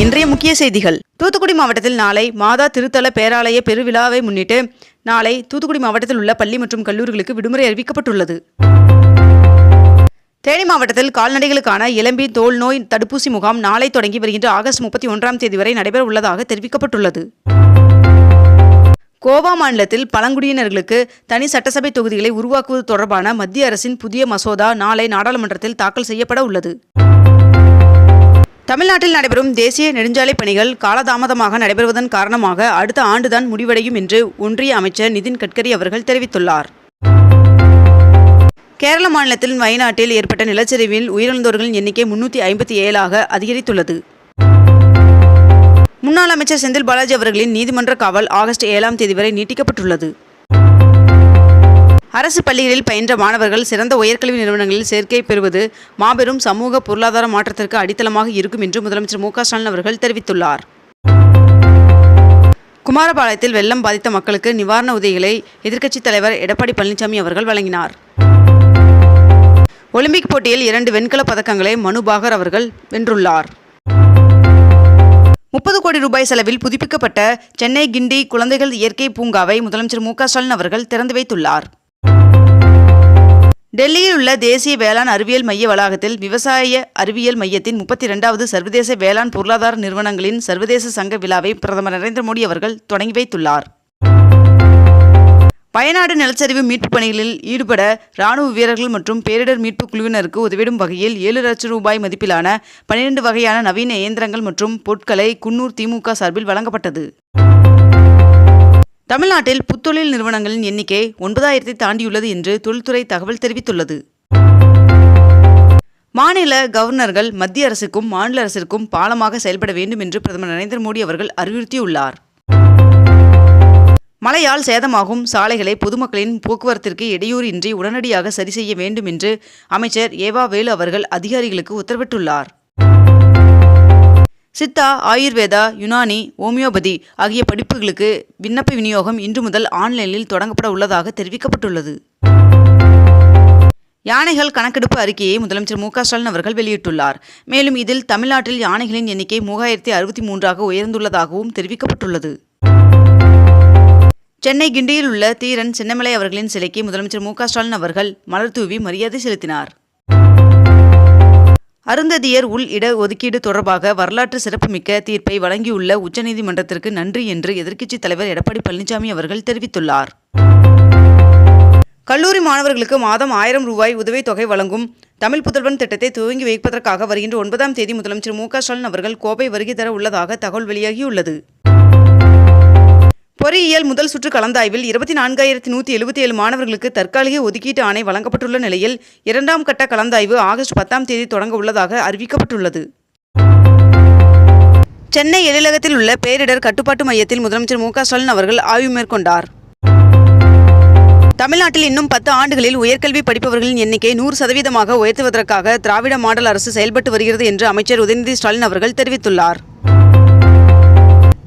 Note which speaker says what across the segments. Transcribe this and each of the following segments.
Speaker 1: இன்றைய முக்கிய செய்திகள். தூத்துக்குடி மாவட்டத்தில் நாளை மாதா திருத்தல பேராலய பெருவிழாவை முன்னிட்டு நாளை தூத்துக்குடி மாவட்டத்தில் உள்ள பள்ளி மற்றும் கல்லூரிகளுக்கு விடுமுறை அறிவிக்கப்பட்டுள்ளது. தேனி மாவட்டத்தில் கால்நடைகளுக்கான இளம்பி தோல் நோய் தடுப்பூசி முகாம் நாளை தொடங்கி வருகின்ற ஆகஸ்ட் முப்பத்தி ஒன்றாம் தேதி வரை நடைபெற உள்ளதாக தெரிவிக்கப்பட்டுள்ளது. கோவா மாநிலத்தில் பழங்குடியினர்களுக்கு தனி சட்டசபை தொகுதிகளை உருவாக்குவது தொடர்பான மத்திய அரசின் புதிய மசோதா நாளை நாடாளுமன்றத்தில் தாக்கல் செய்யப்பட உள்ளது. தமிழ்நாட்டில் நடைபெறும் தேசிய நெடுஞ்சாலை பணிகள் காலதாமதமாக நடைபெறுவதன் காரணமாக அடுத்த ஆண்டுதான் முடிவடையும் என்று ஒன்றிய அமைச்சர் நிதின் கட்கரி அவர்கள் தெரிவித்துள்ளார். கேரள மாநிலத்தில் வயநாட்டில் ஏற்பட்ட நிலச்சரிவில் உயிரிழந்தோர்களின் எண்ணிக்கை முன்னூற்றி ஐம்பத்தி ஏழாக அதிகரித்துள்ளது. முன்னாள் அமைச்சர் செந்தில் பாலாஜி அவர்களின் நீதிமன்ற காவல் ஆகஸ்ட் ஏழாம் தேதி வரை நீட்டிக்கப்பட்டுள்ளது. அரசு பள்ளிகளில் பயின்ற மாணவர்கள் சிறந்த உயர்கல்வி நிறுவனங்களில் சேர்க்கை பெறுவது மாபெரும் சமூக பொருளாதார மாற்றத்திற்கு அடித்தளமாக இருக்கும் என்று முதலமைச்சர் மு ஸ்டாலின் அவர்கள் தெரிவித்துள்ளார். குமாரபாளையத்தில் வெள்ளம் பாதித்த மக்களுக்கு நிவாரண உதவிகளை எதிர்க்கட்சித் தலைவர் எடப்பாடி பழனிசாமி அவர்கள் வழங்கினார். ஒலிம்பிக் போட்டியில் இரண்டு வெண்கலப் பதக்கங்களை மனு பாகர் அவர்கள் வென்றுள்ளார். முப்பது கோடி ரூபாய் செலவில் புதுப்பிக்கப்பட்ட சென்னை கிண்டி குழந்தைகள் இயற்கை பூங்காவை முதலமைச்சர் மு ஸ்டாலின் அவர்கள் திறந்து வைத்துள்ளார். டெல்லியில் உள்ள தேசிய வேளாண் அறிவியல் மைய வளாகத்தில் விவசாய அறிவியல் மையத்தின் முப்பத்தி இரண்டாவது சர்வதேச வேளாண் பொருளாதார நிறுவனங்களின் சர்வதேச சங்க விழாவை பிரதமர் நரேந்திர மோடி அவர்கள் தொடங்கி வைத்துள்ளார். வயநாடு நிலச்சரிவு மீட்புப் பணிகளில் ஈடுபட ராணுவ வீரர்கள் மற்றும் பேரிடர் மீட்புக் குழுவினருக்கு உதவிடும் வகையில் ஏழு லட்சம் ரூபாய் மதிப்பிலான பனிரெண்டு வகையான நவீன இயந்திரங்கள் மற்றும் பொருட்களை குன்னூர் திமுக சார்பில் வழங்கப்பட்டது. தமிழ்நாட்டில் புத்தொழில் நிறுவனங்களின் எண்ணிக்கை ஒன்பதாயிரத்தை தாண்டியுள்ளது என்று தொழில்துறை தகவல் தெரிவித்துள்ளது. மாநில கவர்னர்கள் மத்திய அரசுக்கும் மாநில அரசிற்கும் பாலமாக செயல்பட வேண்டும் என்று பிரதமர் நரேந்திர மோடி அவர்கள் அறிவுறுத்தியுள்ளார். மழையால் சேதமாகும் சாலைகளை பொதுமக்களின் போக்குவரத்திற்கு இடையூறின்றி உடனடியாக சரி செய்ய வேண்டும் என்று அமைச்சர் ஏவா வேலு அவர்கள் அதிகாரிகளுக்கு உத்தரவிட்டுள்ளார். சித்தா ஆயுர்வேதா யுனானி ஓமியோபதி ஆகிய படிப்புகளுக்கு விண்ணப்ப விநியோகம் இன்று முதல் ஆன்லைனில் தொடங்கப்பட உள்ளதாக தெரிவிக்கப்பட்டுள்ளது. யானைகள் கணக்கெடுப்பு அறிக்கையை முதலமைச்சர் மு ஸ்டாலின் அவர்கள் வெளியிட்டுள்ளார். மேலும் இதில் தமிழ்நாட்டில் யானைகளின் எண்ணிக்கை மூவாயிரத்தி அறுபத்தி மூன்றாக உயர்ந்துள்ளதாகவும் தெரிவிக்கப்பட்டுள்ளது. சென்னை கிண்டியில் உள்ள தீரன் சின்னமலை அவர்களின் சிலைக்கு முதலமைச்சர் மு ஸ்டாலின் அவர்கள் மலர் தூவி மரியாதை செலுத்தினார். அருந்ததியர் உள் இட ஒதுக்கீடு தொடர்பாக வரலாற்று சிறப்புமிக்க தீர்ப்பை வழங்கியுள்ள உச்சநீதிமன்றத்திற்கு நன்றி என்று எதிர்க்கட்சித் தலைவர் எடப்பாடி பழனிசாமி அவர்கள் தெரிவித்துள்ளார். கல்லூரி மாணவர்களுக்கு மாதம் ஆயிரம் ரூபாய் உதவித் தொகை வழங்கும் தமிழ் புதல்வன் திட்டத்தை துவங்கி வைப்பதற்காக வருகின்ற ஒன்பதாம் தேதி முதலமைச்சர் மு ஸ்டாலின் அவர்கள் கோப்பை வருகை தர உள்ளதாக தகவல் வெளியாகியுள்ளது. பொறியியல் முதல் சுற்று கலந்தாய்வில் இருபத்தி நான்காயிரத்தி நூற்றி எழுபத்தி ஏழு மாணவர்களுக்கு தற்காலிக ஒதுக்கீட்டு ஆணை வழங்கப்பட்டுள்ள நிலையில் இரண்டாம் கட்ட கலந்தாய்வு ஆகஸ்ட் பத்தாம் தேதி தொடங்க உள்ளதாக அறிவிக்கப்பட்டுள்ளது. சென்னை எழிலகத்தில் உள்ள பேரிடர் கட்டுப்பாட்டு மையத்தில் முதலமைச்சர் மு ஸ்டாலின் அவர்கள் ஆய்வு மேற்கொண்டார். தமிழ்நாட்டில் இன்னும் பத்து ஆண்டுகளில் உயர்கல்வி படிப்பவர்களின் எண்ணிக்கை நூறு சதவீதமாக உயர்த்துவதற்காக திராவிட மாடல் அரசு செயல்பட்டு வருகிறது என்று அமைச்சர் உதயநிதி ஸ்டாலின் அவர்கள் தெரிவித்துள்ளார்.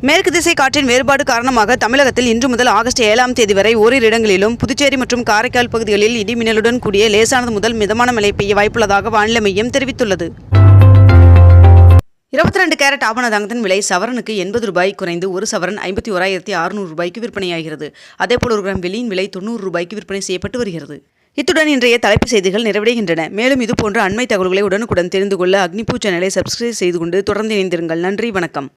Speaker 1: மேற்கு திசை காற்றின் வேறுபாடு காரணமாக தமிழகத்தில் இன்று முதல் ஆகஸ்ட் ஏழாம் தேதி வரை ஓரிரு இடங்களிலும் புதுச்சேரி மற்றும் காரைக்கால் பகுதிகளில் இடி மின்னலுடன் கூடிய லேசானது முதல் மிதமான மழை பெய்ய வாய்ப்புள்ளதாக வானிலை மையம் தெரிவித்துள்ளது. இருபத்தி ரெண்டு கேரட் ஆவண தங்கத்தின் விலை சவரனுக்கு எண்பது ரூபாய் குறைந்து ஒரு சவரன் ஐம்பத்தி ஓராயிரத்தி அறுநூறு ரூபாய்க்கு விற்பனையாகிறது. அதேபோல் ஒரு கிராம் வெளியின் விலை தொண்ணூறு ரூபாய்க்கு விற்பனை செய்யப்பட்டு வருகிறது. இத்துடன் இன்றைய தலைப்பு செய்திகள் நிறைவடைகின்றன. மேலும் இதுபோன்ற அண்மை தகவல்களை உடனுக்குடன் தெரிந்து கொள்ள அக்னிபூ சேனலை சப்ஸ்கிரைப் செய்து கொண்டு தொடர்ந்து இணைந்திருங்கள். நன்றி வணக்கம்.